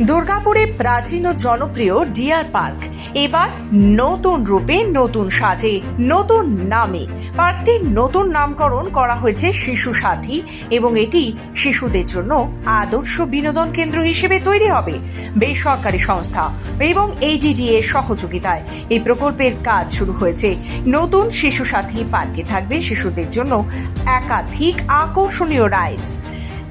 দুর্গাপুরে প্রাচীন ও জনপ্রিয় ডিয়ার পার্ক। এবার নতুন রূপে নতুন সাজে, নতুন নামে। পার্কটির নতুন নামকরণ করা হয়েছে শিশু সাথী এবং এটি শিশুদের জন্য আদর্শ বিনোদন কেন্দ্র হিসেবে তৈরি হবে। বেসরকারি সংস্থা এবং এইডিডি এর সহযোগিতায় এই প্রকল্পের কাজ শুরু হয়েছে। নতুন শিশু সাথী পার্কে থাকবে শিশুদের জন্য একাধিক আকর্ষণীয় রাইডস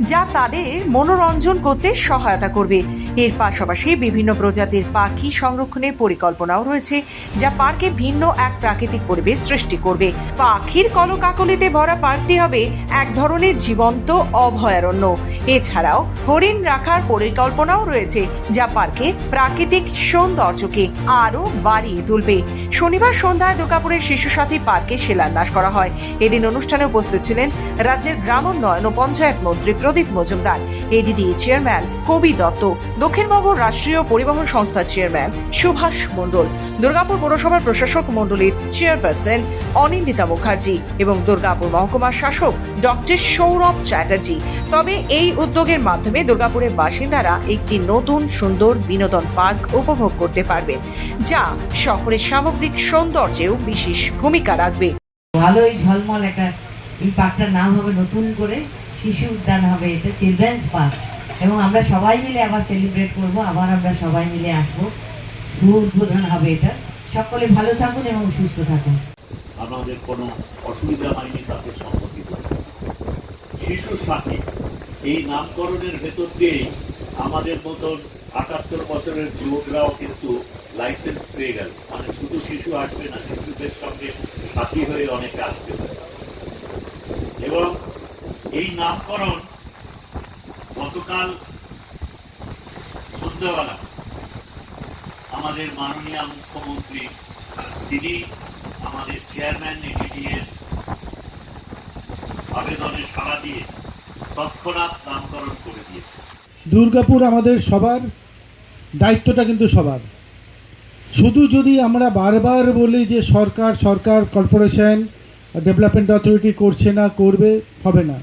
যা তাদের মনোরঞ্জন করতে সহায়তা করবে। এর পাশাপাশি বিভিন্ন প্রজাতির পাখি সংরক্ষণের পরিকল্পনাও রয়েছে, যা পার্কে ভিন্ন এক প্রাকৃতিক পরিবেশ সৃষ্টি করবে। পাখির কলকাকলিতে ভরা পার্কটি হবে এক ধরনের জীবন্ত, অভয়ারণ্য। এছাড়াও হরিণ রাখার পরিকল্পনাও রয়েছে, যা পার্কে প্রাকৃতিক সৌন্দর্যকে আরও বাড়িয়ে তুলবে। শনিবার সন্ধ্যায় দুর্গাপুরের শিশু সাথী পার্কে শিলান্যাস করা হয়। এদিন অনুষ্ঠানে উপস্থিত ছিলেন রাজ্যের গ্রামোন্নয়ন ও পঞ্চায়েত মন্ত্রী প্রদীপ মজুমদার, এডিডি চেয়ারম্যান কবি দত্ত। দক্ষিণবঙ্গ রাষ্ট্রীয় পরিবহন সংস্থার চেয়ারম্যান সুভাষ মণ্ডল, দুর্গাপুর পৌরসভার প্রশাসক মণ্ডলীর চেয়ারপারসন অনিন্দিতা মুখার্জি এবং দুর্গাপুর মহকুমার শাসক ডক্টর সৌরভ চ্যাটার্জি। তবে এই উদ্যোগের মাধ্যমে দুর্গাপুরের বাসিন্দারা একটি নতুন সুন্দর বিনোদন পার্ক উপভোগ করতে পারবেন যা শহরের সামগ্রিক সৌন্দর্যেও বিশেষ ভূমিকা রাখবে। ভালোই ঝলমল একটা, এই পার্কটার নাম হবে নতুন করে, শিশু উদ্যান হবে, এটা চিলড্রেন্স পার্ক এবং আমরা সবাই মিলে আবার সেলিব্রেট করব, আবার আমরা সবাই মিলে আসব। শুভ উদ্বোধন হবে এটা। সকলে ভালো থাকুন এবং সুস্থ থাকুন। আমাদের কোনো অসুবিধা হয়নি তাতে সম্মতি শিশু সাথী এই নামকরণের ভেতর দিয়েই আমাদের মতন আটাত্তর বছরের যুবকরাও কিন্তু লাইসেন্স পেয়ে গেল। মানে শুধু শিশু আসবে না, শিশুদের সঙ্গে সাথী হয়ে অনেকে আসতে পারে। এবং এই নামকরণ গতকাল সন্ধ্যাবেলা আমাদের মাননীয় মুখ্যমন্ত্রী, তিনি আমাদের চেয়ারম্যান এডিডি এর আবেদনে সাড়া দিয়ে তৎক্ষণাৎ নামকরণ করে দিয়েছে দুর্গাপুর আমাদের সবার, দায়িত্বটা কিন্তু সবার। শুধু যদি আমরা বারবার বলি যে সরকার সরকার, কর্পোরেশন, ডেভেলপমেন্ট অথরিটি করছে না, করবে, হবে না।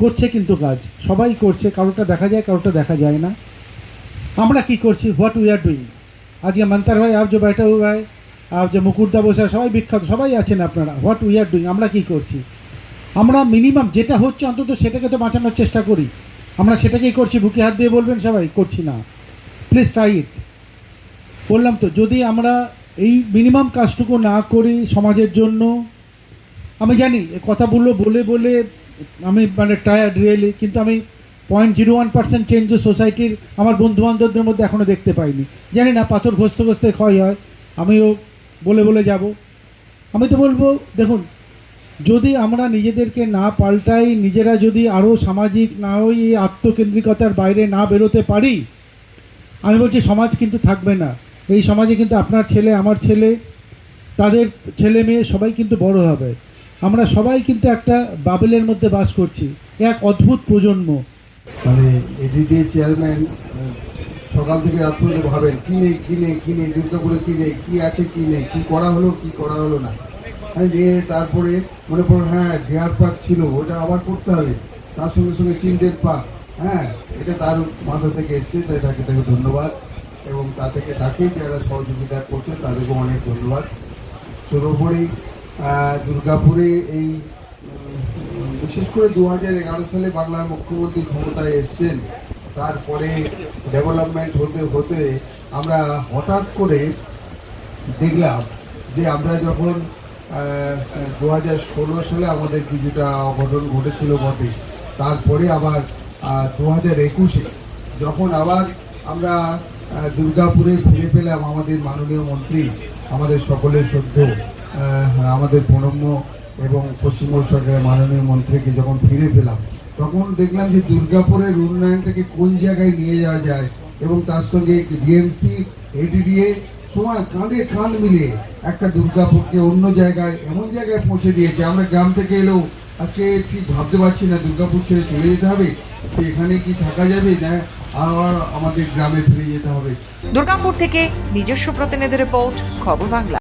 করছে কিন্তু কাজ। সবাই করছে কারোটা দেখা যায় কারোটা দেখা যায় না। আমরা কি করছি? হোয়াট উই আর ডুইং আজকে মান্তার ভাই, আপ যে ব্যাটা হু ভাই আপ যে মুকুরদা বসে সবাই বিখ্যাত, সবাই আছেন আপনারা। হোয়াট উই আর ডুইং আমরা কি করছি? আমরা মিনিমাম যেটা হচ্ছে অন্তত সেটাকে তো বাঁচানোর চেষ্টা করি। আমরা সেটাকেই করছি। বুকে হাত দিয়ে বলবেন সবাই, করছি না। প্লিজ ট্রাই ইট বললাম তো, যদি আমরা এই মিনিমাম কাজটুকু না করি সমাজের জন্য, আমি জানি কথা বলল বলে বলে আমি মানে টায়ার্ড রিয়েলি কিন্তু আমি point zero one percent change সোসাইটির আমার বন্ধু বান্ধবদের মধ্যে এখনও দেখতে পাইনি। জানি না, পাথর ঘষতে ঘষতে ক্ষয় হয়। আমিও বলে বলে যাব। আমি তো বলব, দেখুন, যদি আমরা নিজেদেরকে না পাল্টাই, নিজেরা যদি আরও সামাজিক না ওই আত্মকেন্দ্রিকতার বাইরে না বেরোতে পারি, আমি বলছি সমাজ কিন্তু থাকবে না। এই সমাজে কিন্তু আপনার ছেলে, আমার ছেলে, তাদের ছেলে মেয়ে সবাই কিন্তু বড় হবে। আমরা সবাই কিন্তু একটা বাবেলের মধ্যে বাস করছি, এক অদ্ভুত প্রজন্ম। মানে এডিডি চেয়ারম্যান সকাল থেকে রাত পর্যন্ত ভাবেন, কি নেই কি নেই কি নেই দুর্গাপুরে কি নেই, কি আছে, কি নেই, কি করা হলো, কি করা হলো না? দিয়ে তারপরে মনে পড়ল হ্যাঁ ডিয়ার পার্ক ছিল, ওটা আবার করতে হবে। তার সঙ্গে সঙ্গে চিলড্রেন পার্ক হ্যাঁ এটা তার মাথা থেকে এসছে, তাই তাকে তাকে ধন্যবাদ। এবং তা থেকে তাকে যারা সহযোগিতা করছে, তাদেরকেও অনেক ধন্যবাদ। সর্বোপরি দুর্গাপুরে এই বিশেষ করে দু হাজার এগারো সালে বাংলার মুখ্যমন্ত্রী ক্ষমতায় এসছেন, তারপরে ডেভেলপমেন্ট হতে হতে আমরা হঠাৎ করে দেখলাম যে আমরা যখন দু হাজার ষোলো সালে আমাদের কিছুটা অঘটন ঘটেছিল বটে, তারপরে আবার দু হাজার একুশে যখন আবার আমরা দুর্গাপুরে ফিরে পেলাম আমাদের মাননীয় মন্ত্রী, আমাদের সকলের সদ্য আমাদের প্রণম্য এবং পশ্চিমবঙ্গ সরকারের মাননীয় মন্ত্রীকে যখন ফিরে পেলাম, তখন দেখলাম যে দুর্গাপুরের উন্নয়নটাকে কোন জায়গায় নিয়ে যাওয়া যায় এবং তার সঙ্গে ডিএমসি, এডিডিএ, সময় কাঁধে কাঁধ মিলিয়ে একটা দুর্গাপুরকে অন্য জায়গায়, এমন জায়গায় পৌঁছে দিয়েছে। আমরা গ্রাম থেকে এলেও আজকে ঠিক ভাবতে পারছি না দুর্গাপুর ছেড়ে চলে যেতে হবে এখানে কি থাকা যাবে না, আবার আমাদের গ্রামে ফিরে যেতে হবে। দুর্গাপুর থেকে নিজস্ব প্রতিনিধি রিপোর্ট, খবর বাংলা।